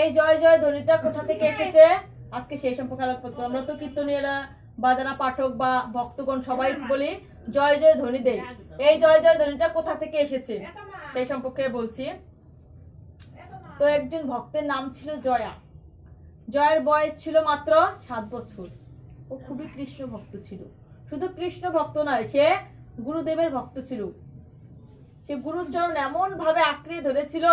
এই জয় জয় ধ্বনিটা কোথা থেকে এসেছে? আজকে সেই সম্পর্কে আলোকপাত করব আমরা তো কীর্তনীয়রা বা পাঠক বা ভক্তগণ সবাই বলি, জয় জয় ধ্বনি দেই এই জয় জয় ধ্বনিটা কোথা থেকে এসেছে? সেই সম্পর্কে বলছি। তো একজন ভক্তের নাম ছিল জয়া। জয়ের বয়স ছিল মাত্র সাত বছর। ও খুবই কৃষ্ণ ভক্ত ছিল। শুধু কৃষ্ণ ভক্ত নয়, সে গুরুদেবের ভক্ত ছিল। সে গুরুর চরণ এমন ভাবে আঁকড়ে ধরেছিল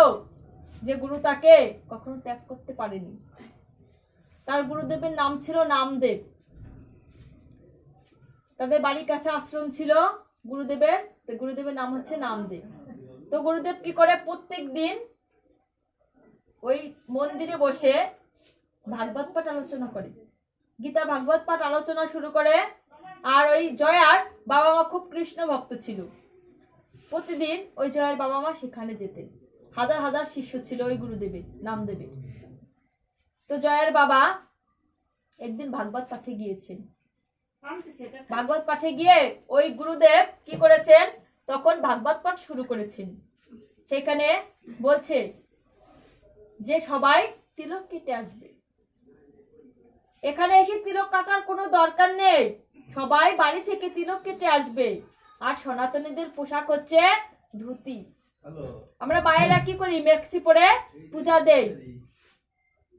যে গুরু তাকে কখনো ত্যাগ করতে পারেনি। তার গুরুদেবের নাম ছিল নামদেব। তাদের বাড়ির কাছে আশ্রম ছিল গুরুদেবের। তো গুরুদেবের নাম হচ্ছে নামদেব। তো গুরুদেব কি করে? প্রত্যেক দিন ওই মন্দিরে বসে ভাগবত পাঠ আলোচনা করে। গীতা ভাগবত পাঠ আলোচনা শুরু করে আর ওই জয়ার বাবা মা খুব কৃষ্ণ ভক্ত ছিল। প্রতিদিন ওই জয়ার বাবা মা সেখানে যেতেন। হাজার হাজার শিষ্য ছিল ওই গুরুদেবের, নামদেবের। তো জয়ের বাবা একদিন ভাগবত পাঠে গিয়েছেন। ভাগবত পাঠে গিয়ে ওই গুরুদেব কি করেছেন? তখন ভাগবত পাঠ শুরু করেছেন। সেখানে বলছে যে সবাই তিলক কেটে আসবে। এখানে এসে তিলক কাটার কোনো দরকার নেই। সবাই বাড়ি থেকে তিলক কেটে আসবে। আর সনাতনীদের পোশাক হচ্ছে ধুতি। আমরা বাইরে কি করি? মেক্সি পরে পূজা দেই।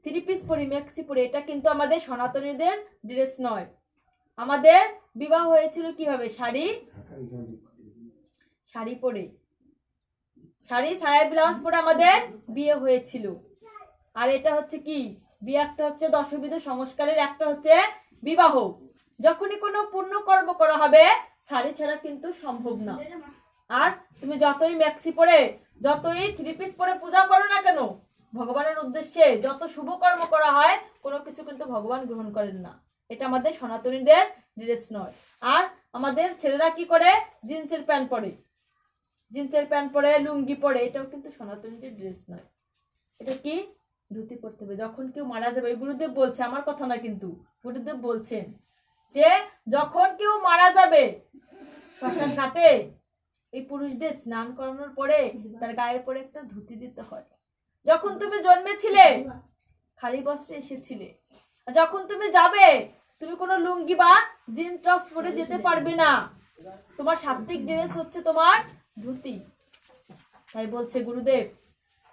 থ্রি পিস পরি, মেক্সি পরে। এটা কিন্তু আমাদের সনাতনীদের ড্রেস নয়। আমাদের বিবাহ হয়েছিল কীভাবে? শাড়ি? শাড়ি পরে। শাড়ি ছায়া ব্লাউজ পরে আমাদের বিয়ে হয়েছিল। আর এটা হচ্ছে কি? বিয়ে একটা হচ্ছে দশবিধ সংস্কারের, একটা হচ্ছে বিবাহ। যখনই কোনো পূর্ণ কর্ম করা হবে, শাড়ি ছাড়া কিন্তু সম্ভব না। আর তুমি যতই ম্যাক্সি পরে, যতই থ্রি পিস পরে পূজা করো না কেন, ভগবানের উদ্দেশ্যে যত শুভ কর্ম করা হয়, কোনো কিছু কিন্তু ভগবান গ্রহণ করেন না। এটা আমাদের সনাতনীদের ড্রেস নয়। আর আমাদের ছেলেরা কি করে? জিন্সের প্যান্ট পরে। জিন্সের প্যান্ট পরে, লুঙ্গি পরে, এটাও কিন্তু সনাতনীদের ড্রেস নয়। এটা কি? ধুতি পরতে হবে। যখন কেউ মারা যাবে গুরুদেব বলছে, আমার কথা না কিন্তু, গুরুদেব বলছেন যে, যখন কেউ মারা যাবে শ্মশান ঘাটে এই পুরুষদের স্নান করানোর পরে তার গায়ের পরে একটা ধুতি দিতে হয়। যখন তুমি জন্মেছিলে খালি বস্ত্রে এসেছিলে। যখন তুমি যাবে তুমি কোনো লুঙ্গি বা জিন্স টপ পরে যেতে পারবে না। তোমার সাত্বিক ড্রেস হচ্ছে তোমার ধুতি। তাই বলছে গুরুদেব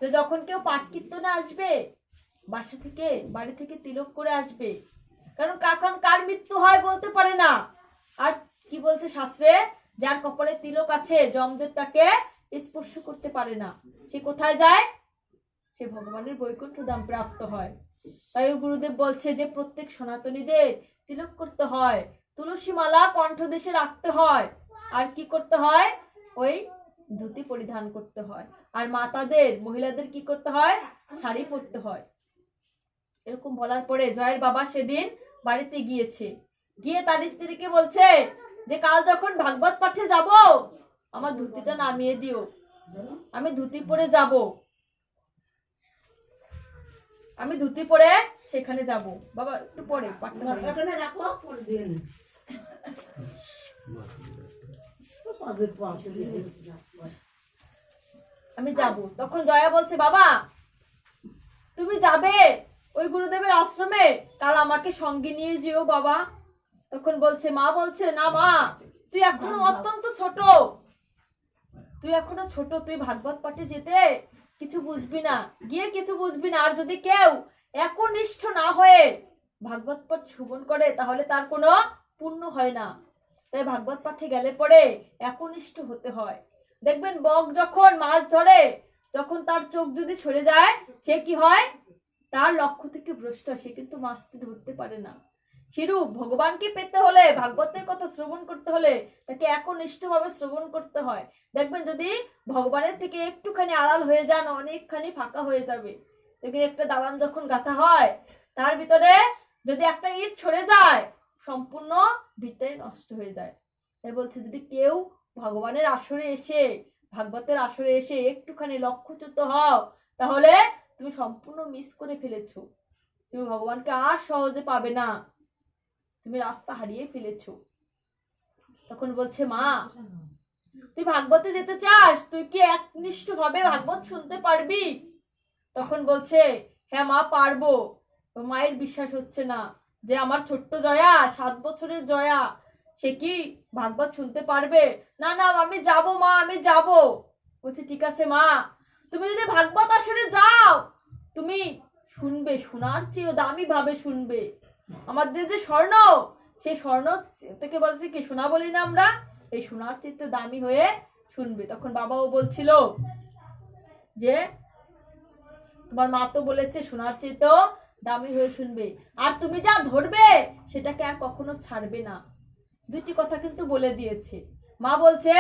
তো যখন কেউ পাঠ কীর্তনে আসবে বাসা থেকে বাড়ি থেকে তিলক করে আসবে কারণ কখন কার মৃত্যু হয় বলতে পারে না। আর কি বলছে শাস্ত্রে? যার কপালে তিলক আছে যমদেব তাকে স্পর্শ করতে পারে না। সে কোথায় যায়? সে ভগবানের বৈকুণ্ঠ দাম প্রাপ্ত হয়। তাই গুরুদেব বলছে যে, প্রত্যেক সনাতনীদের তিলক করতে হয় তুলসী মালা কণ্ঠদেশে রাখতে হয়। আর কি করতে হয়? ওই ধুতি পরিধান করতে হয়। আর মাতাদের, মহিলাদের কি করতে হয়? শাড়ি পরতে হয়। এরকম বলার পরে জয়ের বাবা সেদিন বাড়িতে গিয়েছে। গিয়ে তার স্ত্রীকে বলছে যে কাল যখন ভাগবত পাঠে যাব আমার ধুতিটা নামিয়ে দিও। আমি ধুতি পরে যাব। আমি ধুতি পরে সেখানে যাব। বাবা একটু পরে। আমি যাব। তখন জয়া বলছে বাবা তুমি যাবে ওই গুরুদেবের আশ্রমে? কাল আমাকে সঙ্গে নিয়ে যেও বাবা। তখন বলছে মা বলছে না মা তুই এখনও অত্যন্ত ছোট। তুই এখনও ছোট তুই ভাগবত পাঠে যেতে কিছু বুঝবি না। গিয়ে কিছু বুঝবি না। আর যদি কেউ একনিষ্ঠ না হয়ে ভাগবত পাঠ শ্রবণ করে তাহলে তার কোনো পুণ্য হয় না। তাই ভাগবত পাঠে গেলে পরে একনিষ্ঠ হতে হয়। দেখবেন বক যখন মাছ ধরে তখন তার চোখ যদি ছড়ে যায় সে কি হয়? তার লক্ষ্য থেকে ভ্রষ্ট সে কিন্তু মাছটি ধরতে পারে না। সেরূপ ভগবানকে পেতে হলে, ভাগবতের কথা শ্রবণ করতে হলে তাকে একনিষ্ঠভাবে শ্রবণ করতে হয়। দেখবেন যদি ভগবানের থেকে একটুখানি আড়াল হয়ে যান, অনেকখানি ফাঁকা হয়ে যাবে। দেখবেন একটা দালান যখন গাথা হয়, তার ভিতরে যদি একটা ইট ছড়ে যায়, সম্পূর্ণ ভিতরে নষ্ট হয়ে যায়। তাই বলছে, যদি কেউ ভগবানের আসরে এসে, ভাগবতের আসরে এসে একটুখানি লক্ষ্যচ্যুত হও, তাহলে তুমি সম্পূর্ণ মিস করে ফেলেছো। তুমি ভগবানকে আর সহজে পাবে না। তুমি রাস্তা হারিয়ে ফেলেছ। তখন বলছে, মা, তুই ভাগবতে যেতে চাস? তুই কি একনিষ্ঠ ভাবে ভাগবত শুনতে পারবি? তখন বলছে হ্যাঁ মা, পারব। মায়ের বিশ্বাস হচ্ছে না যে আমার ছোট্ট জয়া, সাত বছরের জয়া, সে কি ভাগবত শুনতে পারবে? না না, আমি যাব মা, আমি যাব। বলছে, ঠিক আছে মা, তুমি যদি ভাগবত আসরে যাও, তুমি শুনবে, শোনার চেয়েও দামি ভাবে শুনবে। আমাদের যে স্বর্ণ, সেই স্বর্ণ থেকে বলছে কি শোনা বলি না আমরা, এই সোনার চিত্তে দামি হয়ে শুনবে। তখন বাবাও বলছিল যে, তোমার মা তো বলেছে সোনার চেয়েতেও দামি হয়ে শুনবে। আর তুমি যা ধরবে, সেটাকে আর কখনো ছাড়বে না। দুটি কথা কিন্তু বলে দিয়েছে। মা বলছে,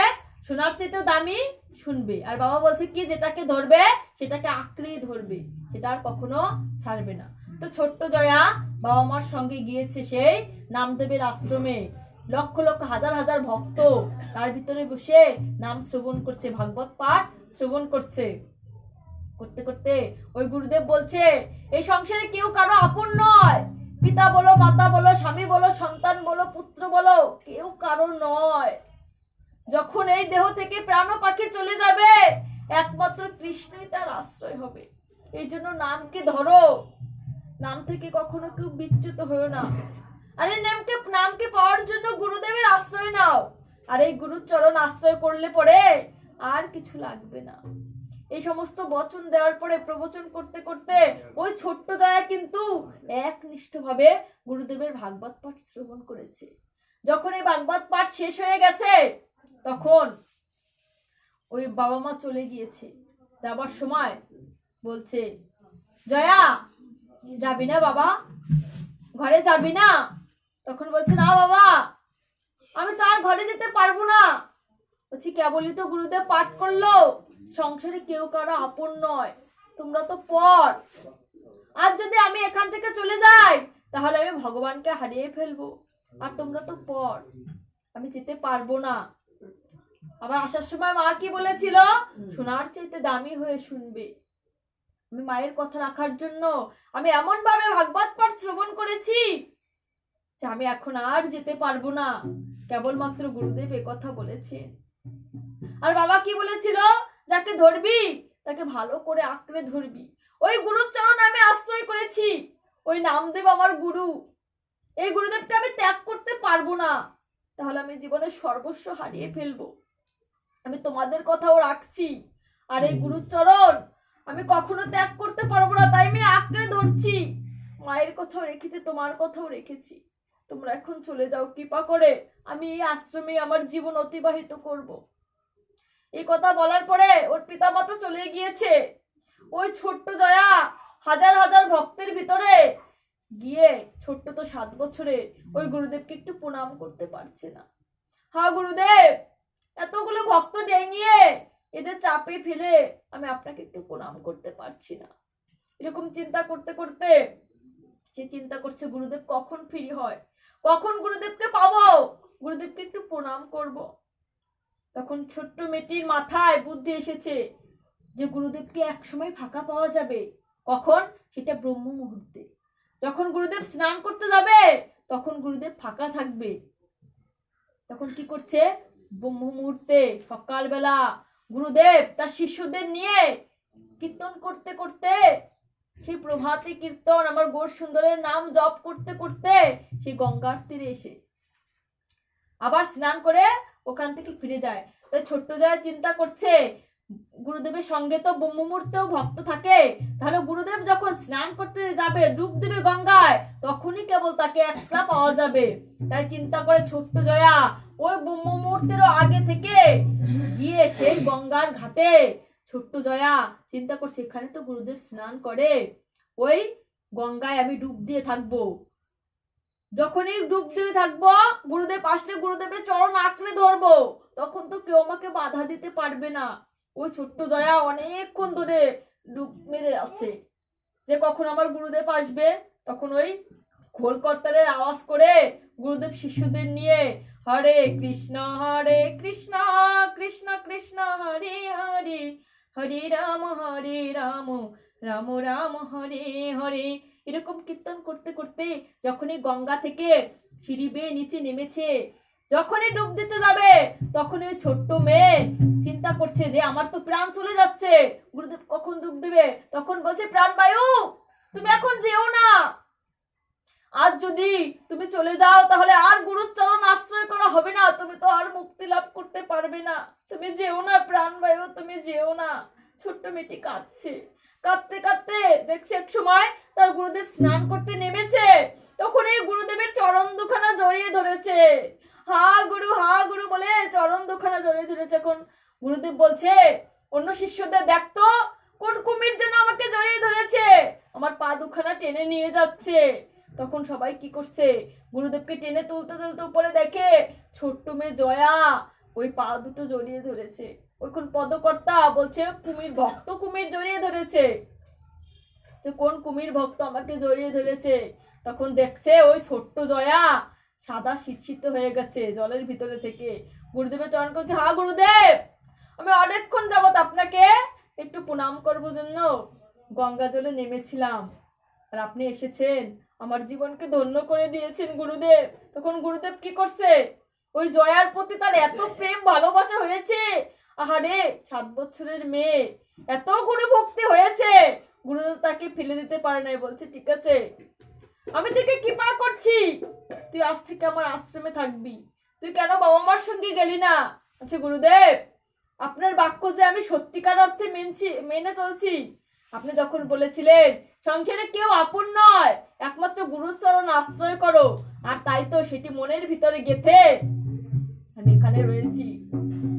সোনার চেয়েতেও দামি শুনবে। আর বাবা বলছে কি, যেটাকে ধরবে, সেটাকে আঁকড়েই ধরবে। সেটা আর কখনো ছাড়বে না। তো ছোট্ট জয়া বাবা মার সঙ্গে গিয়েছে সেই নামদেবের আশ্রমে। লক্ষ লক্ষ হাজার হাজার ভক্ত তার ভিতরে বসে নাম শ্রবণ করছে, ভাগবত পাঠ শ্রবণ করছে। করতে করতে ওই গুরুদেব বলছে, এই সংসারে কেউ কারও আপন নয়। পিতা বলো, মাতা বলো, স্বামী বলো, সন্তান বলো, পুত্র বলো, কেউ কারও নয়। যখন এই দেহ থেকে প্রাণ পাখি চলে যাবে, একমাত্র কৃষ্ণই তার আশ্রয় হবে। এই জন্য নামকে ধরো। নাম থেকে কখনো কেউ বিচ্যুত হয়েও না। আরে নামকে নামকে পাওয়ার জন্য গুরুদেবের আশ্রয় নাও। আর এই গুরুর চরণ আশ্রয় করলে পরে আর কিছু লাগবে না। এই সমস্ত বচন দেওয়ার পরে প্রবচন করতে করতে ওই ছোট্ট দয়া কিন্তু একনিষ্ঠভাবে গুরুদেবের ভাগবত পাঠ শ্রবণ করেছে। যখন এই ভাগবত পাঠ শেষ হয়ে গেছে, তখন ওই বাবা মা চলে গিয়েছে। যাবার সময় বলছে, জয়া যাবি না বাবা? ঘরে যাবি না? তখন বলছে, না বাবা, আমি তো আর ঘরে যেতে পারব না। বলছি, কেবলই তো গুরুদেব পাঠ করল। সংসারে কেউ কারও আপন নয়। তোমরা তো পর। আর যদি আমি এখান থেকে চলে যাই, তাহলে আমি ভগবানকে হারিয়ে ফেলব। আর তোমরা তো পর। আমি যেতে পারব না। আবার আসার সময় মা কি বলেছিল? শোনার চাইতে দামি হয়ে শুনবে। আমি মায়ের কথা রাখার জন্য আমি এমন ভাবে ভাগবত পাঠ শ্রবণ করেছি যে আমি এখন আর যেতে পারব না। কেবলমাত্র গুরুদেব এ কথা বলেছে আর বাবা কি বলেছিল? যাকে ধরবি তাকে ভালো করে আঁকড়ে ধরবি। ওই গুরুর চরণ আমি আশ্রয় করেছি। ওই নামদেব আমার গুরু। এই গুরুদেবকে আমি ত্যাগ করতে পারব না। তাহলে আমি জীবনে সর্বস্ব হারিয়ে ফেলব। আমি তোমাদের কথাও রাখছি। আর এই গুরুর চরণ আমি কখনো ত্যাগ করতে পারব না, তাই আমি আঁকড়ে ধরছি। মায়ের কথাও রেখেছি, তোমার কথাও রেখেছি। তোমরা এখন চলে যাও, কৃপা করে আমি এই আশ্রমে আমার জীবন অতিবাহিত করব। এই কথা বলার পরে ওর পিতামাতা চলে গিয়েছে। ওই ছোট্ট জয়া হাজার হাজার ভক্তের ভিতরে গিয়ে ছোট্ট তো সাত বছরে ওই গুরুদেবকে একটু প্রণাম করতে পারছে না। হা, গুরুদেব! এতগুলো ভক্ত ডেঙিয়ে এদের চাপে ফেলে আমি আপনাকে একটু প্রণাম করতে পারছি না। এরকম চিন্তা করতে করতে সে চিন্তা করছে গুরুদেব কখন ফ্রি হয়? কখন গুরুদেবকে পাবো? গুরুদেবকে একটু প্রণাম করব। তখন ছোট্ট মেয়েটির মাথায় বুদ্ধি এসেছে যে গুরুদেবকে একসময় ফাঁকা পাওয়া যাবে। কখন? সেটা ব্রহ্ম মুহূর্তে। যখন গুরুদেব স্নান করতে যাবে, তখন গুরুদেব ফাঁকা থাকবে। তখন কি করছে? ব্রহ্ম মুহূর্তে সকালবেলা গুরুদেব, তার শিষ্যদের নিয়ে কীর্তন করতে করতে, সেই প্রভাতী কীর্তন, আমার গোর সুন্দরের নাম জপ করতে করতে সেই গঙ্গার তীরে এসে আবার স্নান করে ওখান থেকে ফিরে যায়। তাই ছোট্ট যায় চিন্তা করছে, গুরুদেবের সঙ্গে তো ব্রহ্ম মুহূর্তেও ভক্ত থাকে, তাহলে গুরুদেব যখন স্নান করতে যাবে, ডুব দেবে গঙ্গায়, তখনই কেবল তাকে একলা পাওয়া যাবে। তাই চিন্তা করে ছোট্ট জয়া ওই ব্রহ্ম মুহূর্তেরও আগে থেকে গিয়ে সেই গঙ্গার ঘাটে, ছোট্ট জয়া, চিন্তা করছে, এখানে তো গুরুদেব স্নান করে। ওই গঙ্গায় আমি ডুব দিয়ে থাকব। যখনই ডুব দিয়ে থাকব, গুরুদেব আসলে গুরুদেবের চরণ আঁকড়ে ধরবো। তখন তো কেউ আমাকে বাধা দিতে পারবে না। ওই ছোট্ট জয়া অনেকক্ষণ ধরে ডুব মেরে আছে। যে কখন আমার গুরুদেব আসবে, তখন ওই খোল কর্তারের আওয়াজ করে গুরুদেব শিষ্যদের নিয়ে হরে কৃষ্ণ হরে কৃষ্ণ কৃষ্ণ কৃষ্ণ, হরে হরে। হরে রাম হরে রাম রাম রাম, হরে হরে। এরকম কীর্তন করতে করতে যখনই গঙ্গা থেকে সিঁড়ি বেয়ে নিচে নেমেছে, যখনই ডুব দিতে যাবে, তখনই ওই ছোট্ট মেয়ে চিন্তা করছে যে, আমার তো প্রাণ চলে যাচ্ছে। গুরুদেব কখন ডুব দেবে? তখন বলছে প্রাণ বায়ু তুমি এখন যেও না। আজ যদি তুমি চলে যাও, তাহলে আর গুরুর চরণ আশ্রয় করা হবে না। তুমি তো আর মুক্তি লাভ করতে পারবে না। তুমি যেও না প্রাণ বায়ু, তুমি যেও না। ছোট্ট মেয়েটি কাঁদছে। কাঁদতে কাঁদতে দেখছি এক সময় তার গুরুদেব স্নান করতে নেমেছে। তখন এই গুরুদেবের চরণ দুখানা জড়িয়ে ধরেছে। হা গুরু হা গুরু বলে চরণ দুখানা জড়িয়ে ধরেছে এখন। গুরুদেব বলছে, অন্য শিষ্যদের দেখতো কোন কুমির যেন আমাকে জড়িয়ে ধরেছে। আমার পা দুখানা টেনে নিয়ে যাচ্ছে। তখন সবাই কি করছে? গুরুদেবকে টেনে তুলতে তুলতে উপরে দেখে ছোট্ট মেয়ে জয়া ওই পা দুটো জড়িয়ে ধরেছে। ওইখন পদকর্তা বলছে, কুমির ভক্ত কুমির জড়িয়ে ধরেছে। যে কোন কুমির ভক্ত আমাকে জড়িয়ে ধরেছে? তখন দেখছে ওই ছোট্ট জয়া সাদা শীতশীত হয়ে গেছে জলের ভিতরে থেকে। গুরুদেবের চরণ করছে হা গুরুদেব, আমি অনেকক্ষণ যাবত আপনাকে একটু প্রণাম করব জন্য গঙ্গা জলে নেমেছিলাম। আর আপনি এসেছেন আমার জীবনকে ধন্য করে দিয়েছেন গুরুদেব। তখন গুরুদেব কি করছে? ওই জয়ার প্রতি তার এত প্রেম, ভালোবাসা হয়েছে। আহারে, সাত বছরের মেয়ে, এত গুরু ভক্তি হয়েছে। গুরুদেব তাকে ফেলে দিতে পারে নাই, বলছে, ঠিক আছে, আমি তোকে কৃপা করছি। তুই আজ থেকে আমার আশ্রমে থাকবি। তুই কেন বাবা মার সঙ্গে গেলি না? আচ্ছা গুরুদেব, আপনার বাক্য যে আমি সত্যিকার অর্থে মেনছি, মেনে চলছি। আপনি যখন বলেছিলেন সংসারে কেউ আপন নয়। একমাত্র গুরুচরণ আশ্রয় করো। আর তাই তো সেটি মনের ভিতরে গেথে আমি এখানে রয়েছি।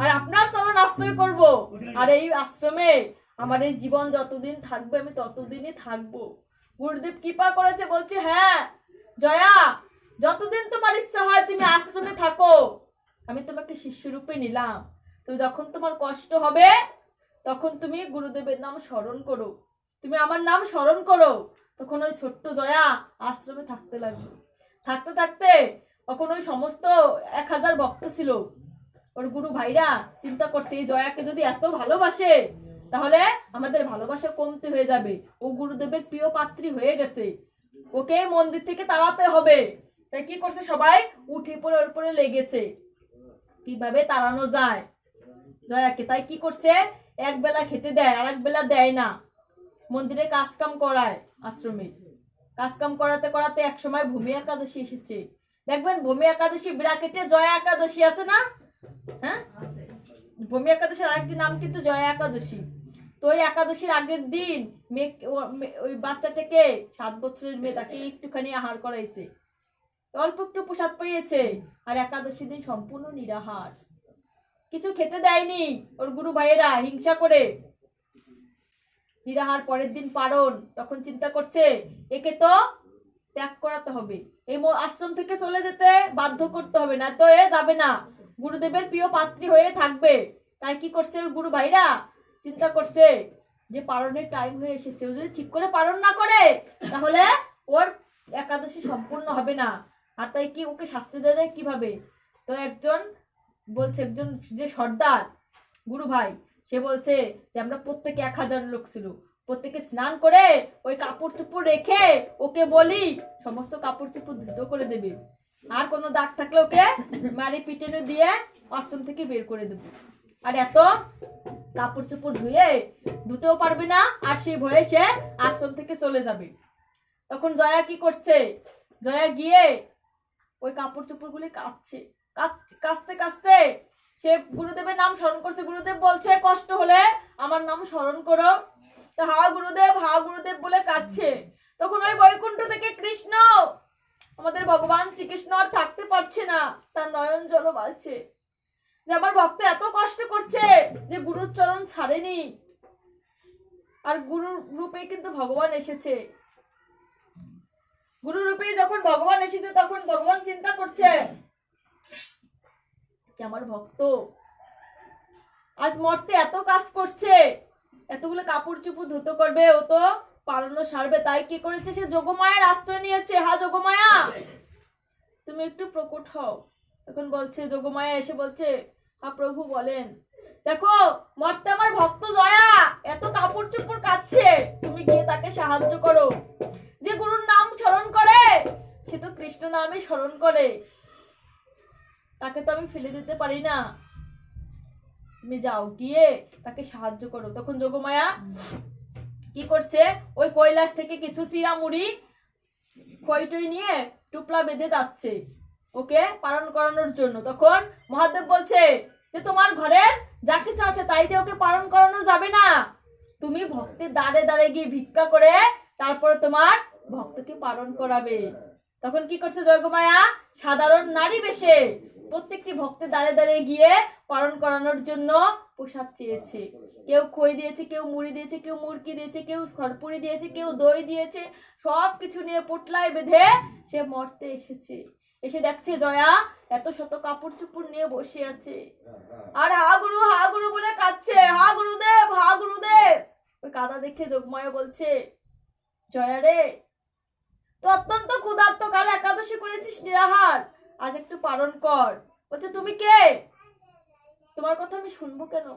আর আপনার চরণ আশ্রয় করব। আর এই আশ্রমে আমার এই জীবন যতদিন থাকবে, আমি ততদিনই থাকব। গুরুদেব কৃপা করেছে, বলছে হ্যাঁ জয়া, যতদিন তোমার ইচ্ছা হয় তুমি আশ্রমে থাকো। আমি তোমাকে শিষ্যরূপে নিলাম। তো যখন তোমার কষ্ট হবে, তখন তুমি গুরুদেবের নাম স্মরণ করো। তুমি আমার নাম স্মরণ করো। তখন ওই ছোট্ট জয়া আশ্রমে থাকতে লাগল। থাকতে থাকতে তখন ওই সমস্ত এক হাজার ভক্ত ছিল। ওর গুরু ভাইরা চিন্তা করছে, এই জয়াকে যদি এত ভালোবাসে, তাহলে আমাদের ভালোবাসা কমতে হয়ে যাবে। ও গুরুদেবের প্রিয় পাত্রী হয়ে গেছে। ওকে মন্দির থেকে তাড়াতে হবে। তাই কি করছে সবাই? উঠে পড়ে ওর পরে লেগেছে। কীভাবে তাড়ানো যায়? জয়াকে। তাই কি করছে? এক বেলা খেতে দেয় আর এক বেলা দেয় না। মন্দিরে কাজ কাম করায় আশ্রমে। কাজ কাম করাতে করাতে এক সময় ভূমি একাদশী এসেছে। দেখবেন ভূমি একাদশী ব্রাকেটে জয়া একাদশী আছে না? হ্যাঁ? ভূমি একাদশীর আরেকটি নাম কিন্তু জয়া একাদশী। তো ওই একাদশীর আগের দিন মেয়ে ওই বাচ্চাটাকে সাত বছরের মেয়ে তাকে একটুখানি আহার করাইছে। অল্প একটু প্রসাদ পেয়েছে আর একাদশী দিন সম্পূর্ণ নিরাহার। কিছু খেতে দেয়নি ওর গুরু ভাইয়েরা হিংসা করে। নিরাহার পরের দিন পারণ। তখন চিন্তা করছে, একে তো ত্যাগ করাতে হবে। এই আশ্রম থেকে চলে যেতে বাধ্য করতে হবে, না তো এ যাবে না। গুরুদেবের প্রিয় পাত্রী হয়ে থাকবে। তাই কি করছে গুরু ভাইরা? চিন্তা করছে যে পারণের টাইম হয়ে এসেছে। ও যদি ঠিক করে পালন না করে, তাহলে ওর একাদশী সম্পূর্ণ হবে না। আর তাই কি ওকে শাস্তি দেওয়া যায় কীভাবে? তো একজন বলছে, একজন যে সর্দার গুরু ভাই সে বলছে যে, আমরা প্রত্যেকে এক হাজার লোক ছিল। প্রত্যেকে স্নান করে ওই কাপড় চুপড় রেখে ওকে বলি, সমস্ত কাপড় চুপড় ধুত করে দেবে। আর কোনো দাগ থাকলে ওকে মারি পিটনে দিয়ে আশ্রম থেকে বের করে দেবো। আর এত কাপড় চোপড় ধুয়ে ধুতেও পারবে না, আর সেই ভয়ে সে আশ্রম থেকে চলে যাবে। তখন জয়া কি করছে? জয়া গিয়ে ওই কাপড় চোপড়গুলি কাচ্ছে কাচ- কাচতে কাচতে সে গুরুদেবের নাম স্মরণ করছে। গুরুদেব বলছে, কষ্ট হলে আমার নাম স্মরণ করো। তা হা গুরুদেব হা গুরুদেব বলে কাচ্ছে তখন ওই বৈকুণ্ঠ থেকে কৃষ্ণ, আমাদের ভগবান শ্রীকৃষ্ণ আর থাকতে পারছে না, তার নয়ন জল বাড়ছে। যে আমার ভক্ত এত কষ্ট করছে যে গুরুর চরণ ছাড়েনি। আর গুরু রূপে কিন্তু ভগবান এসেছে। গুরু রূপে যখন ভগবান এসেছে, তখন ভগবান চিন্তা করছে যে আমার ভক্ত? আজ মর্তে এত কাজ করছে। এতগুলো কাপড় চুপড় ধুতো করবে, ও তো পালানো সারবে, তাই কি করেছে সে? যোগমায়ের আশ্রয় নিয়েছে। হা, যোগমায়া! তুমি একটু প্রকট হও। তখন বলছে, যোগমায়া এসে বলছে, হা, প্রভু বলেন। দেখো, মর্তে আমার ভক্ত জয়া এত কাপড় চুপড় কাচ্ছে তুমি গিয়ে তাকে সাহায্য করো। যে গুরুর নাম স্মরণ করে, সে তো কৃষ্ণ নামে স্মরণ করে। তাকে তো আমি ফেলে দিতে পারি না। তুমি যাও গিয়ে তাকে সাহায্য করো। তখন যোগমায়া কি করছে? ওই কৈলাস থেকে কিছু চিরা মুড়ি খইটই নিয়ে টুপলা বেঁধে যাচ্ছে ওকে পালন করানোর জন্য। তখন মহাদেব বলছে যে, তোমার ঘরের যা কিছু আছে তাই দিয়ে ওকে পালন করানো যাবে না। তুমি ভক্তের দাঁড়ে দাঁড়ে গিয়ে ভিক্ষা করে তারপরে তোমার ভক্তকে পালন করাবে। তখন কি করছে জয়গমায়া সাধারণ নারী বেশে প্রত্যেকটি ভক্তের দাঁড়ে দাঁড়িয়ে গিয়ে পালন করানোর জন্য প্রসাদ চেয়েছে। কেউ খই দিয়েছে, কেউ মুড়ি দিয়েছে, কেউ মুরকি দিয়েছে, কেউ খড়পুরি দিয়েছে, কেউ দই দিয়েছে সব কিছু নিয়ে পোটলায় বেঁধে সে মরতে এসেছে। এসে দেখছে জয়া এত শত কাপড় চুপড় নিয়ে বসে আছে। আর হা গুরু হা গুরু বলে কাঁদছে, হা গুরুদেব হা গুরুদেব। ওই কাদা দেখে যোগমায়া বলছে, জয়া রে তো অত্যন্ত ক্ষুধার্ত কাল একাদশী করেছিস নিরাহার। আজ একটু পালন কর। বলছে, তুমি কে? তোমার কথা আমি শুনব কেন?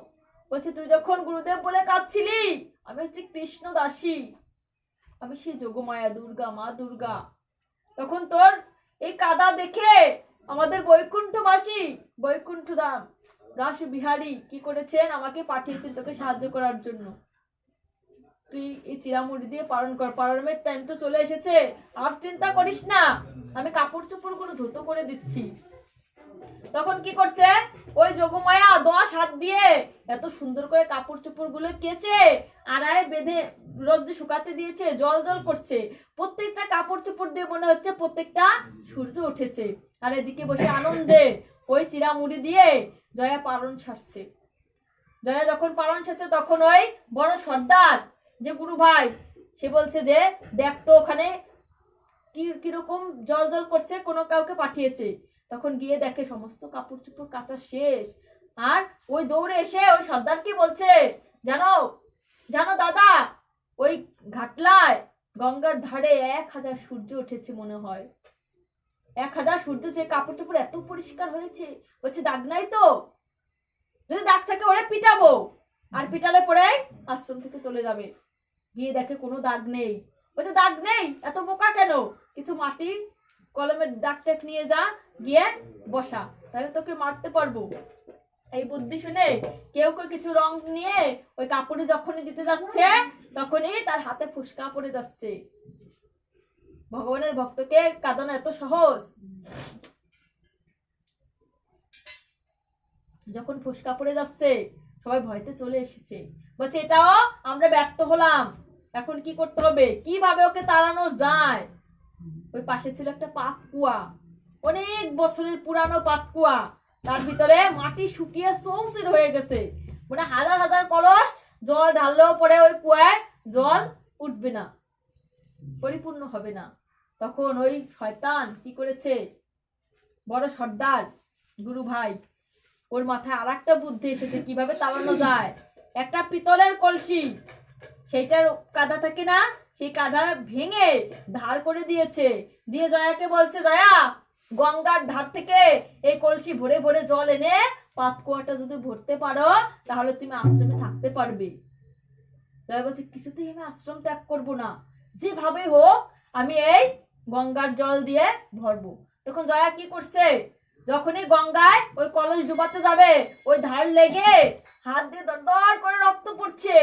বলছে, তুই যখন গুরুদেব বলে কাঁদছিলি, আমি হচ্ছি কৃষ্ণ দাসী। আমি সেই যোগমায়া, দুর্গা, মা দুর্গা। তখন তোর এই কাদা দেখে আমাদের বৈকুণ্ঠবাসী বৈকুণ্ঠ দাম রাস বিহারী কি করেছেন? আমাকে পাঠিয়েছেন তোকে সাহায্য করার জন্য। তুই এই চিরামুড়ি দিয়ে পালন কর। পালনের টাইম তো চলে এসেছে। আর চিন্তা করিস না। আমি কাপড় চোপড়গুলো ধুতো করে দিচ্ছি। তখন কি করছে? ওই যোগমায়া দশ হাত দিয়ে এত সুন্দর করে কাপড় চোপড়গুলো কেচে আড়ায় বেঁধে রোদ্রে শুকাতে দিয়েছে, জল জল করছে। প্রত্যেকটা কাপড় চোপড় দিয়ে মনে হচ্ছে প্রত্যেকটা সূর্য উঠেছে। আর এদিকে বসে আনন্দে ওই চিরামুড়ি দিয়ে জয়া পালন ছাড়ছে জয়া যখন পালন ছাড়ছে তখন ওই বড় সর্দার যে গুরু ভাই, সে বলছে যে, দেখ তো ওখানে কি, কীরকম জল জল করছে, কোনো কাউকে পাঠিয়েছে। তখন গিয়ে দেখে সমস্ত কাপড় চোপড় কাচা শেষ। আর ওই দৌড়ে এসে ওই সর্দার কি বলছে, জানো জানো দাদা, ওই ঘাটলায় গঙ্গার ধারে এক হাজার সূর্য উঠেছে মনে হয়। এক হাজার সূর্য যে কাপড় চোপড় এত পরিষ্কার হয়েছে, বলছে, দাগ নাই তো? যদি দাগ থাকে, ওরে পিটাবো। আর পিটালে পরে আশ্রম থেকে চলে যাবে। গিয়ে দেখে কোনো দাগ নেই। বলছে, দাগ নেই? এত বোকা কেন? কিছু মাটি, কলমের দাগ টাগ নিয়ে যা, গিয়ে বসা। তাহলে তোকে মারতে পারব। এই বুদ্ধি শুনে কেউ কেউ কিছু রং নিয়ে ওই কাপড়ে যখনই দিতে যাচ্ছে, তখনই তার হাতে ফুসকা পড়ে যাচ্ছে। ভগবানের ভক্তকে কাঁদানো এত সহজ। যখন ফুসকা পড়ে যাচ্ছে, সবাই ভয়তে চলে এসেছে। বলছে, এটাও আমরা ব্যর্থ হলাম। এখন কি করতে হবে? কীভাবে ওকে তাড়ানো যায়? ওই পাশে ছিল একটা পাতকুয়া। অনেক বছরের পুরানো পাতকুয়া। তার ভিতরে মাটি শুকিয়ে সৌসির হয়ে গেছে। মানে হাজার হাজার কলস জল ঢাললেও পরে ওই কুয়ায় জল উঠবে না। পরিপূর্ণ হবে না। তখন ওই শয়তান কি করেছে? বড় সর্দার গুরু ভাই, ওর মাথায় আর একটা বুদ্ধি এসেছে কীভাবে তাড়ানো যায়। একটা পিতলের কলসি। সেইটার কাদা থাকে না, সেই কাদা ভেঙে ধার করে দিয়েছে। দিয়ে জয়াকে বলছে, জয়া, গঙ্গার ধার থেকে এই কলসি ভরে ভরে জল এনে পাতকুয়াটা যদি ভরতে পারো, তাহলে তুমি আশ্রমে থাকতে পারবে। জয়া বলছে, কিছুতেই আমি আশ্রম ত্যাগ করব না। যেভাবে হোক, আমি এই গঙ্গার জল দিয়ে ভরবো। তখন জয়া কি করছে? যখনই গঙ্গায় ওই কলস ডুবাতে যাবে, ওই ধার লেগে হাত দিয়ে দর করে রক্ত পড়ছে।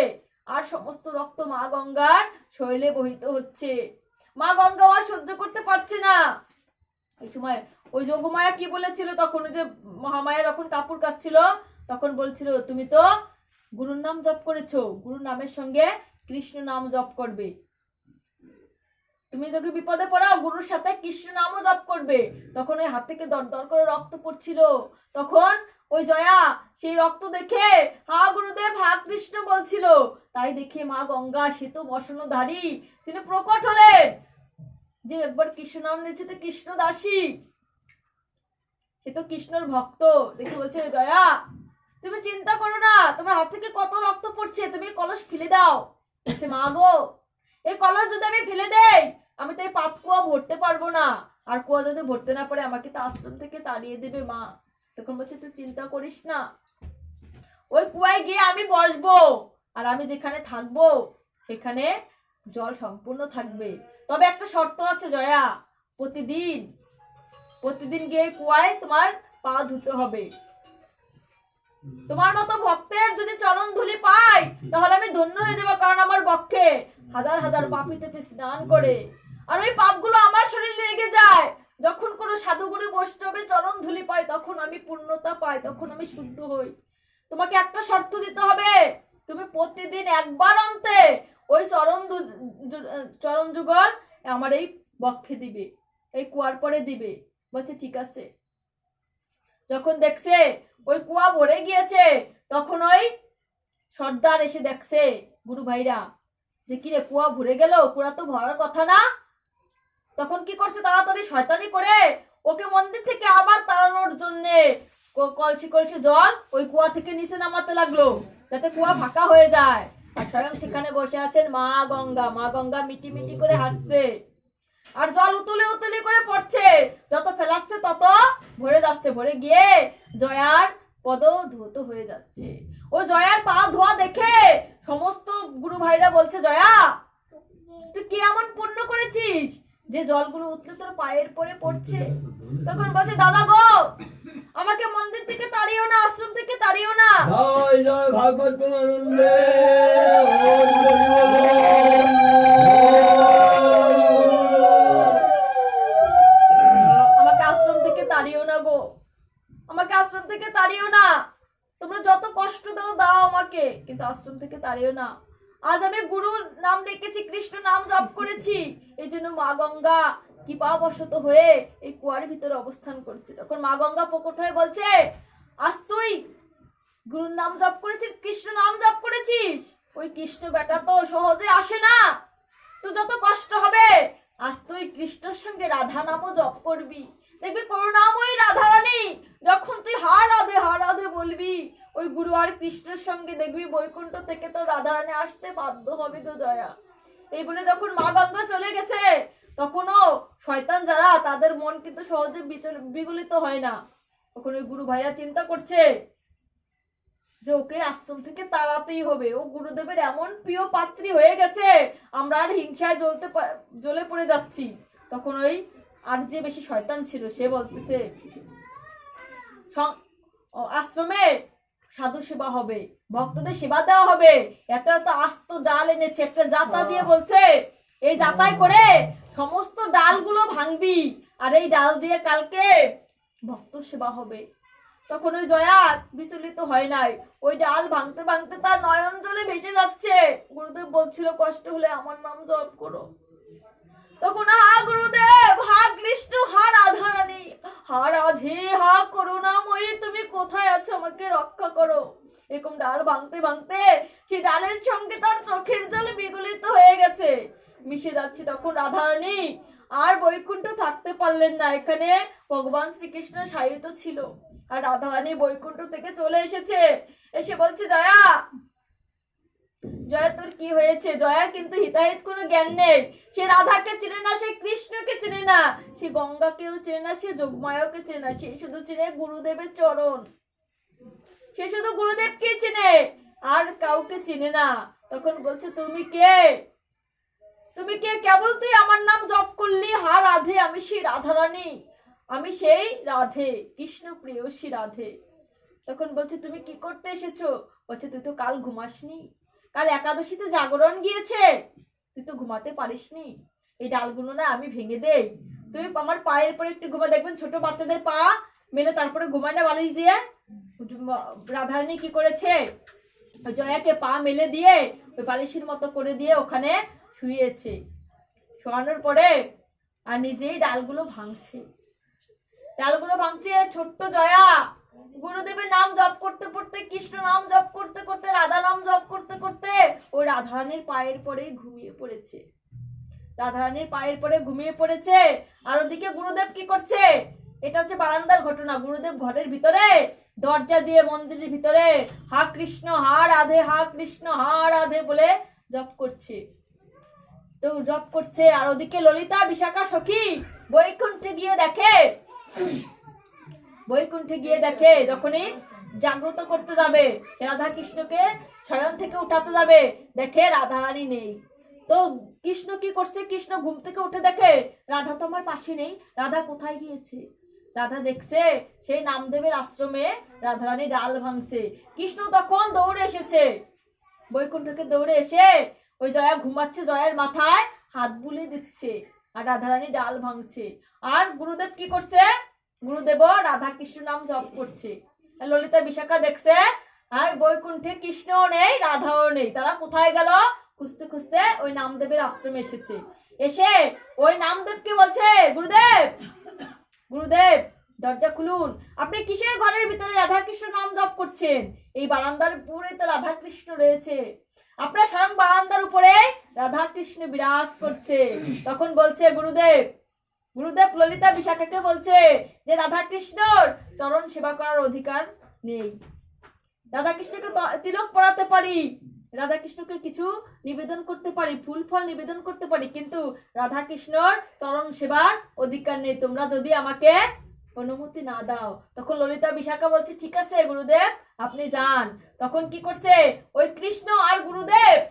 আর সমস্ত রক্ত মা গঙ্গার শরীরে বহিত হচ্ছে। মা গঙ্গা আর সহ্য করতে পারছে না। এই সময় ওই যোগমায়া কি বলেছিল? তখন ওই যে মহামায়া যখন কাপড় কাচ্ছিল, তখন বলছিল, তুমি তো গুরুর নাম জপ করেছ। গুরুর নামের সঙ্গে কৃষ্ণ নাম জপ করবে। তুমি তোকে বিপদে পড়াও, গুরুর সাথে কৃষ্ণ নামও জপ করবে। তখন ওই হাত থেকে দর দর করে রক্ত পড়ছিল। তখন ওই জয়া সেই রক্ত দেখে, হা, গুরুদেব, হা, কৃষ্ণ বলছিল। তাই দেখে মা গঙ্গা সে তো বসনধারী তিনি প্রকট হলেন। যে একবার কৃষ্ণ নাম নিচ্ছে তো কৃষ্ণ দাসী। সে তো কৃষ্ণর ভক্ত। দেখে বলছে, জয়া, তুমি চিন্তা করো না, তোমার হাত থেকে কত রক্ত পড়ছে, তুমি কলস ফেলে দাও। বলছে, মা গো এই কলস যদি আমি ফেলে দেই, আমি তো এই পাত কুয়া ভরতে পারব না। আর কুয়া যদি ভরতে না পারে, আমাকে তো আশ্রম থেকে তাড়িয়ে দেবে মা। তখন বলছে, তুই চিন্তা করিস না। ওই কুয়ায় গিয়ে আমি বসবো, আর আমি যেখানে থাকব, সেখানে জল সম্পূর্ণ থাকবে। তবে একটা শর্ত আছে, জয়া। প্রতিদিন প্রতিদিন গিয়ে কুয়ায় তোমার পা ধুতে হবে। তোমার মতো ভক্তের যদি চরণ ধুলি পাই, তাহলে আমি ধন্য হয়ে যাব হাজার হাজার পাপি তেপে স্নান করে। আর ওই পাপগুলো আমার শরীরে লেগে যায়। যখন কোনো সাধুগুরু বৈষ্ণবের চরণ ধুলি পাই তখন আমি পূর্ণতা পাই তখন আমি শুদ্ধ হই। তোমাকে একটা শর্ত দিতে হবে। তুমি প্রতিদিন একবার অন্তে ওই চরণ চরণ যুগল আমার এই বক্ষে দিবে এই কুয়ার পরে দিবে। বলছে ঠিক আছে। যখন দেখছে ওই কুয়া ভরে গিয়েছে তখন ওই সর্দার এসে দেখছে গুরু ভাইরা যে কিরে কুয়া ভরে গেল? কুয়া তো ভরার কথা না। তখন কি করছে তাড়াতাড়ি? শয়তানি করে ওকে মন্দির থেকে আবার তাড়ানোর জন্য কলসি কলসি জল ওই কুয়া থেকে নিচে নামাতে লাগল, যাতে কুয়া ফাঁকা হয়ে যায়। আর স্বয়ং সেখানে বসে আছেন মা গঙ্গা। মা গঙ্গা মিটি মিটি করে হাসছে। আর জল উতলে উতলে করে পড়ছে। যত ফেলাচ্ছে তত ভরে যাচ্ছে। ভরে গিয়ে জয়ার পদ ধুত হয়ে যাচ্ছে। ও জয়ার পা ধোয়া দেখে সমস্ত গুরু ভাইরা বলছে জয়া তুই কি এমন পুণ্য করেছিস যে জলগুলো উতলে তোর পায়ের পরে পড়ছে? তখন বলছে দাদা গো আমাকে মন্দির থেকে তাড়িও না আশ্রম থেকে তাড়িও না। জয় জয় ভাগবত আনন্দে আমাকে আশ্রম থেকে তাড়িও না গো। আমাকে আশ্রম থেকে তাড়িও না। তোমরা যত কষ্ট দাও দাও আমাকে। কিন্তু আশ্রম থেকে তাড়িও না। আজ আমি গুরুর নাম ডেকেছি কৃষ্ণ নাম জপ করেছি। এই জন্য মা গঙ্গা কৃপাবশত হয়ে এই কুয়ার ভিতরে অবস্থান করছে। তখন মা গঙ্গা প্রকট হয়ে বলছে, আজ তুই গুরুর নাম জপ করেছিস, কৃষ্ণ নাম জপ করেছিস? ওই কৃষ্ণ বেটা তো সহজে আসে না। তো যত কষ্ট হবে, আজ তুই কৃষ্ণর সঙ্গে রাধা নামও জপ করবি। দেখবি করুণাময়ী রাধা রানী যখন তুই হা রাধে হা রাধে বলবি, ওই গুরু আর কৃষ্ণের সঙ্গে দেখবি বৈকুণ্ঠ থেকে তো রাধা রানী আসতে বাধ্য হবে গো জয়া। এই বলে যখন মা গঙ্গা চলে গেছে, তখনও শয়তান যারা, তাদের মন কিন্তু সহজে বিগলিত হয় না। তখন ওই গুরু ভাইয়া চিন্তা করছে যে ওকে আশ্রম থেকে তাড়াতেই হবে। ও গুরুদেবের এমন প্রিয় পাত্রী হয়ে গেছে, আমরা আর হিংসায় জ্বলতে জ্বলে পড়ে যাচ্ছি। তখন ওই আর যে বেশি শয়তান ছিল সে বলতেছে আশ্রমে সাধু সেবা হবে ভক্তদের সেবা দেওয়া হবে। এত এত আস্ত ডাল এনেছে একটা জাতা দিয়ে বলছে এই জাতায় করে সমস্ত ডালগুলো ভাঙবি আর এই ডাল দিয়ে কালকে ভক্ত সেবা হবে। তখন ওই জয়া বিচলিত হয় নাই। ওই ডাল ভাঙতে ভাঙতে তার নয়ন জলে ভেসে যাচ্ছে। গুরুদেব বলছিল কষ্ট হলে আমার নাম জপ করো। তখন হা গুরুদেব হা কৃষ্ণ, হা রাধা রানী হা রাধে, হা করুণাময়ী, তুমি কোথায় আছো আমাকে রক্ষা করো। এরকম ডাল ভাঙতে ভাঙতে সেই ডালের সঙ্গে তার চোখের জল বিগলিত হয়ে গেছে। মিশে যাচ্ছে তখন রাধা রানী আর বৈকুণ্ঠ থাকতে পারলেন না। এখানে ভগবান শ্রীকৃষ্ণ সাহিত্য ছিল। আর রাধা রানী বৈকুণ্ঠ থেকে চলে এসেছে। এসে বলছে, জয়া জয়া, তোর কি হয়েছে? জয়ার কিন্তু হিতাহিত কোনো জ্ঞান নেই। সে রাধাকে চেনে না, সে কৃষ্ণকে চেনে না। সে গঙ্গাকেও চেনে না, সে যোগমায়াকে চেনে না। সে শুধু চেনে গুরুদেবের চরণ। সে শুধু গুরুদেবকে চেনে, আর কাউকে চেনে না। তখন বলছে, তুমি কে? তুমি কে? কেবল তুই আমার নাম জপ করলি। হা রাধে, আমি সেই রাধা রানী আমি সেই রাধে, কৃষ্ণ প্রিয়সী রাধে। তখন বলছে, তুমি কি করতে এসেছ? বলছে, তুই তো কাল ঘুমাসনি। কাল একাদশীতে জাগরণ গিয়েছে। তুই তো ঘুমাতে পারিসনি। এই ডালগুলো না আমি ভেঙে দেই। তুই আমার পায়ের পরে একটু ঘুমা, দেখবেন ছোট বাচ্চাদের পা মেলে তারপরে ঘুমায় না বালিশ দিয়ে? রাধারানী কি করেছে? জয়াকে পা মেলে দিয়ে ওই বালিশের মতো করে দিয়ে ওখানে শুয়েছে। শোয়ানোর পরে আর নিজেই ডালগুলো ভাঙছে। ডালগুলো ভাঙছে ছোট্ট জয়া। গুরুদেবের নাম জপ করতে করতে, কৃষ্ণ নাম জপ করতে করতে, রাধা নাম জপ করতে করতে ওই রাধারানীর পায়ের পরেই ঘুমিয়ে পড়েছে। রাধারানীর পায়ের পরে ঘুমিয়ে পড়েছে। আর ওদিকে গুরুদেব কি করছে? এটা হচ্ছে বারান্দার ঘটনা। গুরুদেব ঘরের ভিতরে, দরজা দিয়ে মন্দিরের ভিতরে, হা কৃষ্ণ, হা রাধে, হা কৃষ্ণ, হা রাধে বলে জপ করছে। তো জপ করছে। আর ওদিকে ললিতা, বিশাখা, সখী বৈকুণ্ঠে গিয়ে দেখে বৈকুণ্ঠে গিয়ে দেখে যখনই জাগ্রত করতে যাবে রাধা কৃষ্ণকে শয়ন থেকে উঠাতে যাবে, দেখে রাধারানী নেই। তো কৃষ্ণ কি করছে? কৃষ্ণ ঘুম থেকে উঠে দেখে, রাধা তো আমার পাশে নেই, রাধা কোথায় গিয়েছে? রাধা দেখছে, সেই নামদেবের আশ্রমে রাধারানী ডাল ভাঙছে। কৃষ্ণ তখন দৌড়ে এসেছে। বৈকুণ্ঠকে দৌড়ে এসে ওই জয়া ঘুমাচ্ছে, জয়ার মাথায় হাত বুলিয়ে দিচ্ছে। আর রাধারানী ডাল ভাঙছে। আর গুরুদেব কি করছে? গুরুদেব রাধা কৃষ্ণ নাম জপ করছে। ললিতা বিশাখা দেখছে, আর বৈকুণ্ঠে কৃষ্ণও নেই, রাধাও নেই। তারা কোথায় গেল? খুঁজতে খুঁজতে ওই নামদেবের আশ্রমে এসেছে। এসে ওই নামদেবকে বলছে, গুরুদেব গুরুদেব, দরজা খুলুন। আপনি কিসের ঘরের ভিতরে রাধা কৃষ্ণ নাম জপ করছেন? এই বারান্দার উপরে তো রাধা কৃষ্ণ রয়েছে। আপনার স্বয়ং বারান্দার উপরে রাধা কৃষ্ণ বিরাজ করছে। তখন বলছে, গুরুদেব গুরুদেব ললিতা বিশাখাকে বলছে যে রাধা কৃষ্ণর চরণ সেবা করার অধিকার নেই। রাধা কৃষ্ণকে ত- তিলক পড়াতে পারি। রাধা কৃষ্ণকে কিছু নিবেদন করতে পারি, ফুল ফল নিবেদন করতে পারি, কিন্তু রাধা কৃষ্ণর চরণ সেবার অধিকার নেই। তোমরা যদি আমাকে অনুমতি না দাও। তখন ললিতা বিশাখা বলছে, ঠিক আছে গুরুদেব, আপনি যান। তখন কি করছে? ওই কৃষ্ণ আর গুরুদেব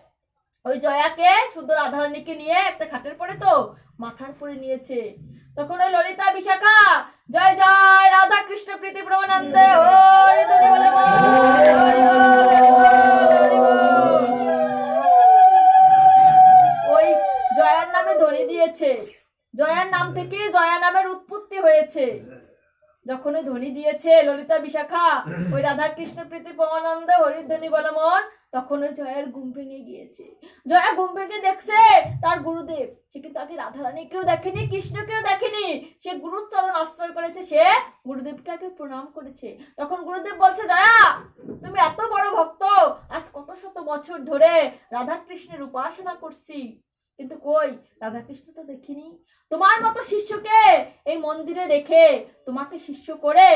ওই জয়াকে শুধু রাধারানীকে নিয়ে একটা খাটের পরে তো মাথার পরে নিয়েছে। তখন ওই ললিতা বিশাখা, জয় জয়, রাধা কৃষ্ণ, প্রীতি প্রমানন্দে। ওই জয়ার নামে ধরে দিয়েছে জয়ার নাম থেকে জয়া নামের উৎপত্তি হয়েছে যখন ওই ধ্বনি দিয়েছে ললিতা বিশাখা ওই রাধা কৃষ্ণ প্রীতি প্রমানন্দ হরিধ্বনি বলমন তখন ওই জয়ার ঘুম ভেঙে গিয়েছে। জয়া ঘুম ভেঙে দেখছে তার গুরুদেব। সে কিন্তু আগে রাধারানী কেউ দেখেনি কৃষ্ণকেও দেখেনি। সে গুরুর চরণ আশ্রয় করেছে সে গুরুদেবকে আগে প্রণাম করেছে। তখন গুরুদেব বলছে জয়া তুমি এত বড় ভক্ত আজ কত শত বছর ধরে রাধা কৃষ্ণের উপাসনা করছি। কিন্তু কই? রাধা কৃষ্ণ তো দেখিনি। তোমার মতো শিষ্যকে এই মন্দিরে রেখে তোমাকে শিষ্য করে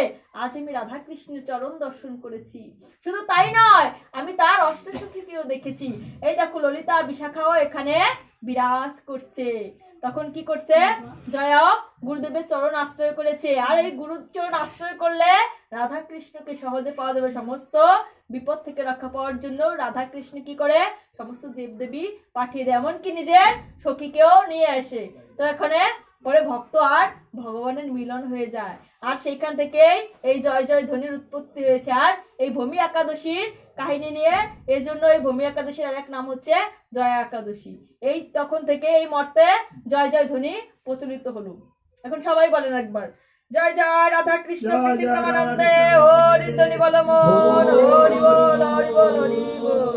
আজ আমি রাধাকৃষ্ণের চরণ দর্শন করেছি। শুধু তাই নয়, আমি তার অষ্টসখীকেও দেখেছি। এই দেখো ললিতা বিশাখাও এখানে বিরাজ করছে। তখন কি করছে? জয়া, গুরুদেবের চরণ আশ্রয় করেছে। আর এই গুরুর চরণ আশ্রয় করলে রাধা কৃষ্ণকে সহজে পাওয়া যাবে সমস্ত বিপদ থেকে রক্ষা পাওয়ার জন্য। রাধা কৃষ্ণ কি করে? সমস্ত দেবদেবী পাঠিয়ে দেয়। এমনকি নিজের সখীকেও নিয়ে আসে। তো এখানে পরে ভক্ত আর ভগবানের মিলন হয়ে যায়। আর সেইখান থেকেই এই জয় জয় ধ্বনির উৎপত্তি হয়েছে। আর এই ভূমি একাদশীর কাহিনী নিয়ে। এই জন্য এই ভূমি একাদশীর আর এক নাম হচ্ছে জয়া একাদশী। এই তখন থেকে এই মর্তে জয় জয় ধ্বনি প্রচলিত হলো। এখন সবাই বলেন একবার জয় জয় রাধা কৃষ্ণ প্রমানন্দে। হরি ধ্বনি বল মন হরি বল হরি বল হরি বল